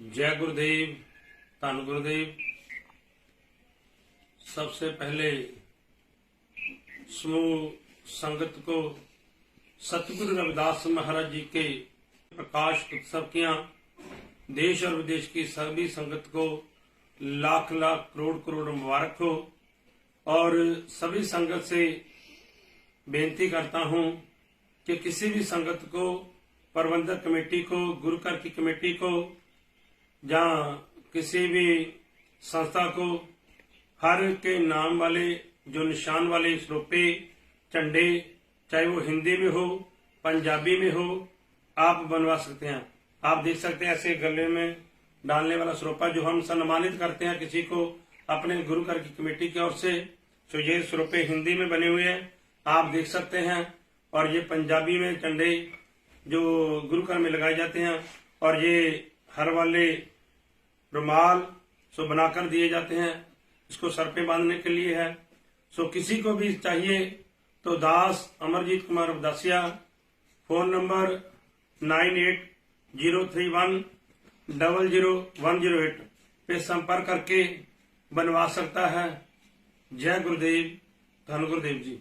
जय गुरुदेव, धन गुरुदेव। सबसे पहले समूह संगत को सतगुरु रविदास महाराज जी के प्रकाश उत्सव किया देश और विदेश की सभी संगत को लाख लाख करोड़ करोड़ मुबारक हो। और सभी संगत से बेनती करता हूँ कि किसी भी संगत को, प्रबंधक कमेटी को गुरु घर की कमेटी को किसी भी संस्था को हर के नाम वाले जो निशान वाले स्वरूपे झंडे चाहे वो हिंदी में हो पंजाबी में हो आप बनवा सकते हैं आप देख सकते हैं ऐसे गले में डालने वाला स्वरूपा जो हम सम्मानित करते हैं किसी को अपने गुरु घर की कमेटी की ओर से तो ये स्वरूपे हिंदी में बने हुए हैं आप देख सकते हैं और ये पंजाबी में झंडे जो गुरु घर में लगाए जाते हैं और ये हर वाले रुमाल सो बनाकर दिए जाते हैं, इसको सर पे बांधने के लिए है। सो किसी को भी चाहिए तो Das Amarjeet Kumar Udasiya, phone number nine eight zero three one double zero one zero eight पे संपर्क करके बनवा सकता है। जय गुरुदेव, धन गुरुदेव जी।